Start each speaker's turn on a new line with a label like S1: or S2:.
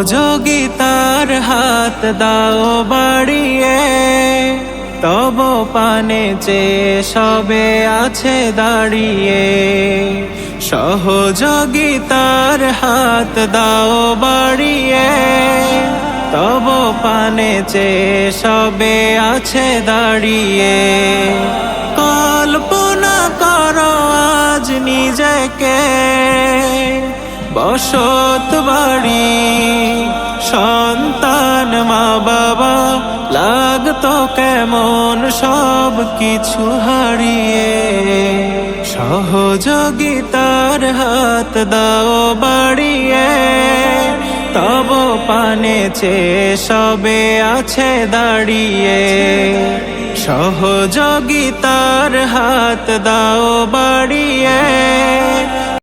S1: সহযোগিতার হাত দাও বাড়িয়ে তব পানে চেয়ে সবে আছে দাঁড়িয়ে। সহযোগিতার হাত দাও বাড়িয়ে। তব পানে চেয়ে সবে আছে দাঁড়িয়ে। কল্পনা করো আজ নিজেকে। বসত বাড়ি, সন্তান মা বাবা লাগতো কেমন সব কিছু হারিয়ে সহযোগিতার হাত দাও বাড়িয়ে। তব পানে চেয়ে সবে আছে দাঁড়িয়ে। সহযোগিতার হাত দাও বাড়িয়ে।